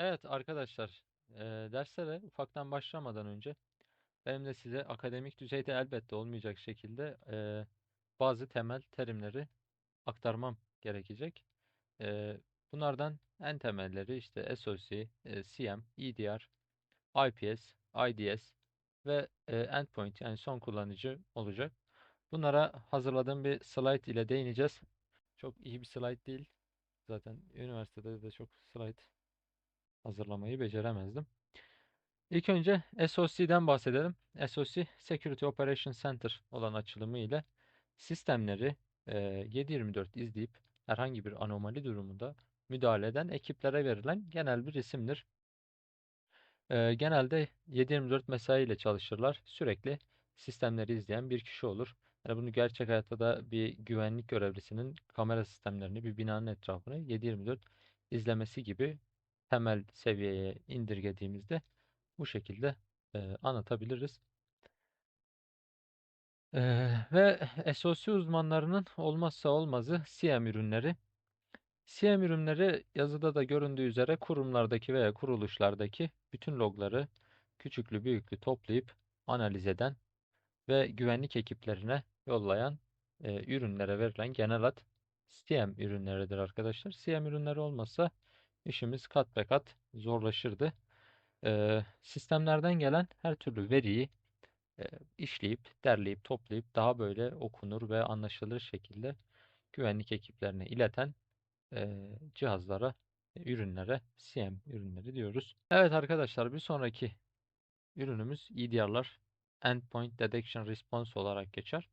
Evet arkadaşlar, eee derslere ufaktan başlamadan önce benim de size akademik düzeyde elbette olmayacak şekilde eee, bazı temel terimleri aktarmam gerekecek. Eee, bunlardan en temelleri işte SOC, eee, CM, EDR, IPS, IDS ve eee, endpoint yani son kullanıcı olacak. Bunlara hazırladığım bir slide ile değineceğiz. Çok iyi bir slide değil. Zaten üniversitede de çok slide hazırlamayı beceremezdim. İlk önce SOC'den bahsedelim. SOC Security Operation Center olan açılımı ile sistemleri e, 7/24 izleyip herhangi bir anomali durumunda müdahale eden ekiplere verilen genel bir isimdir. E, genelde 7/24 mesai ile çalışırlar. Sürekli sistemleri izleyen bir kişi olur. Yani bunu gerçek hayatta da bir güvenlik görevlisinin kamera sistemlerini bir binanın etrafını 7/24 izlemesi gibi temel seviyeye indirgediğimizde bu şekilde e, anlatabiliriz. E, ve SOC uzmanlarının olmazsa olmazı CM ürünleri. CM ürünleri yazıda da göründüğü üzere kurumlardaki veya kuruluşlardaki bütün logları küçüklü büyüklü toplayıp analiz eden ve güvenlik ekiplerine yollayan e, ürünlere verilen genel ad CM ürünleridir arkadaşlar. CM ürünleri olmasa işimiz kat be kat zorlaşırdı. E, sistemlerden gelen her türlü veriyi e, işleyip, derleyip, toplayıp daha böyle okunur ve anlaşılır şekilde güvenlik ekiplerine ileten e, cihazlara, ürünlere CM ürünleri diyoruz. Evet arkadaşlar bir sonraki ürünümüz EDR'lar Endpoint Detection Response olarak geçer.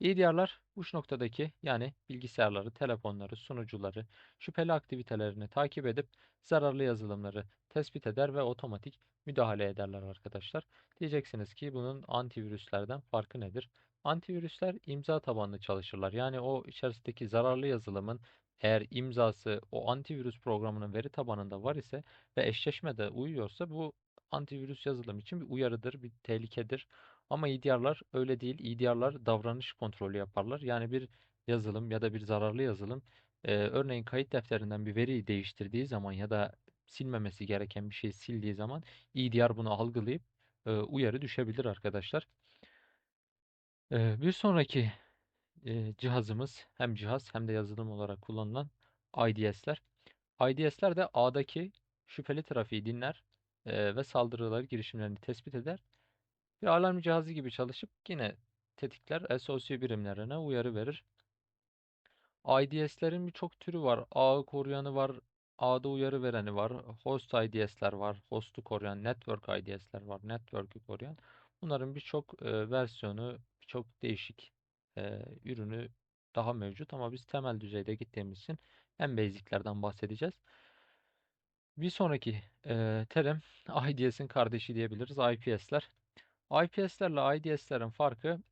EDR'lar uç noktadaki yani bilgisayarları, telefonları, sunucuları, şüpheli aktivitelerini takip edip zararlı yazılımları tespit eder ve otomatik müdahale ederler arkadaşlar. Diyeceksiniz ki bunun antivirüslerden farkı nedir? Antivirüsler imza tabanlı çalışırlar. Yani o içerisindeki zararlı yazılımın eğer imzası o antivirüs programının veri tabanında var ise ve eşleşme de uyuyorsa bu antivirüs yazılım için bir uyarıdır, bir tehlikedir. Ama EDR'lar öyle değil. EDR'lar davranış kontrolü yaparlar. Yani bir yazılım ya da bir zararlı yazılım e, örneğin kayıt defterinden bir veriyi değiştirdiği zaman ya da silmemesi gereken bir şeyi sildiği zaman EDR bunu algılayıp e, uyarı düşebilir arkadaşlar. E, bir sonraki e, cihazımız hem cihaz hem de yazılım olarak kullanılan IDS'ler. IDS'ler de ağdaki şüpheli trafiği dinler e, ve saldırıları girişimlerini tespit eder. Bir alarm cihazı gibi çalışıp yine tetikler SOC birimlerine uyarı verir. IDS'lerin birçok türü var. Ağı koruyanı var, ağda uyarı vereni var. Host IDS'ler var, host'u koruyan, network IDS'ler var, network'ü koruyan. Bunların birçok e, versiyonu, birçok değişik e, ürünü daha mevcut ama biz temel düzeyde gittiğimiz için en basic'lerden bahsedeceğiz. Bir sonraki e, terim IDS'in kardeşi diyebiliriz. IPS'ler. IPS'lerle IDS'lerin farkı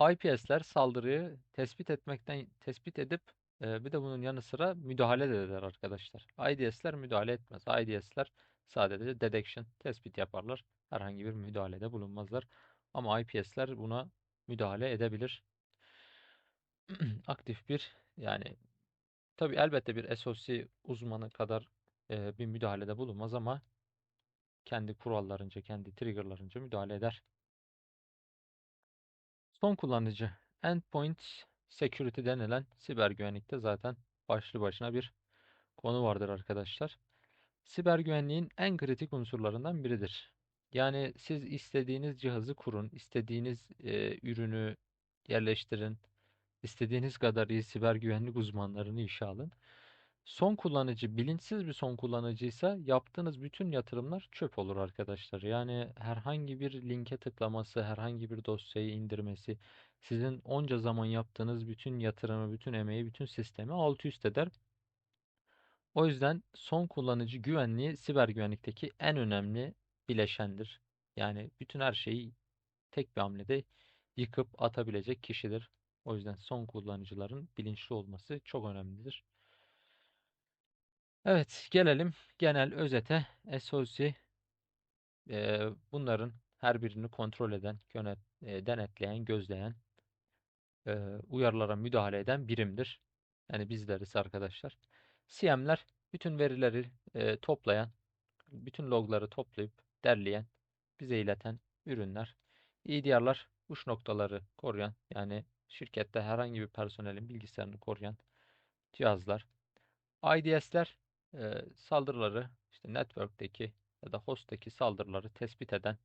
IPS'ler saldırıyı tespit etmekten tespit edip e, bir de bunun yanı sıra müdahale de eder arkadaşlar. IDS'ler müdahale etmez. IDS'ler sadece detection, tespit yaparlar. Herhangi bir müdahalede bulunmazlar. Ama IPS'ler buna müdahale edebilir. Aktif bir yani tabi elbette bir SOC uzmanı kadar e, bir müdahalede bulunmaz ama kendi kurallarınca, kendi triggerlarınca müdahale eder. Son kullanıcı Endpoint Security denilen siber güvenlikte zaten başlı başına bir konu vardır arkadaşlar. Siber güvenliğin en kritik unsurlarından biridir. Yani siz istediğiniz cihazı kurun, istediğiniz e, ürünü yerleştirin, istediğiniz kadar iyi siber güvenlik uzmanlarını işe alın. Son kullanıcı bilinçsiz bir son kullanıcıysa yaptığınız bütün yatırımlar çöp olur arkadaşlar. Yani herhangi bir linke tıklaması, herhangi bir dosyayı indirmesi sizin onca zaman yaptığınız bütün yatırımı, bütün emeği, bütün sistemi alt üst eder. O yüzden son kullanıcı güvenliği siber güvenlikteki en önemli bileşendir. Yani bütün her şeyi tek bir hamlede yıkıp atabilecek kişidir. O yüzden son kullanıcıların bilinçli olması çok önemlidir. Evet, gelelim genel özete. SOC e, bunların her birini kontrol eden, yönet, e, denetleyen, gözleyen, e, uyarılara müdahale eden birimdir. Yani bizleriz arkadaşlar. CM'ler bütün verileri e, toplayan, bütün logları toplayıp derleyen, bize ileten ürünler. EDR'lar uç noktaları koruyan, yani şirkette herhangi bir personelin bilgisayarını koruyan cihazlar. IDS'ler e, saldırıları, işte network'teki ya da host'taki saldırıları tespit eden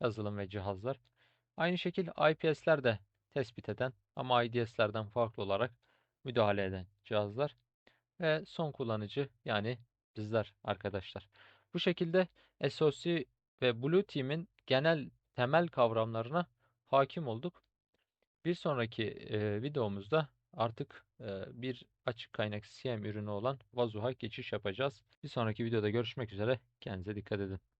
yazılım ve cihazlar. Aynı şekilde IPS'ler de tespit eden ama IDS'lerden farklı olarak müdahale eden cihazlar ve son kullanıcı yani bizler arkadaşlar. Bu şekilde SOC ve Blue Team'in genel temel kavramlarına hakim olduk. Bir sonraki e, videomuzda artık bir açık kaynak CM ürünü olan Vazuha geçiş yapacağız. Bir sonraki videoda görüşmek üzere. Kendinize dikkat edin.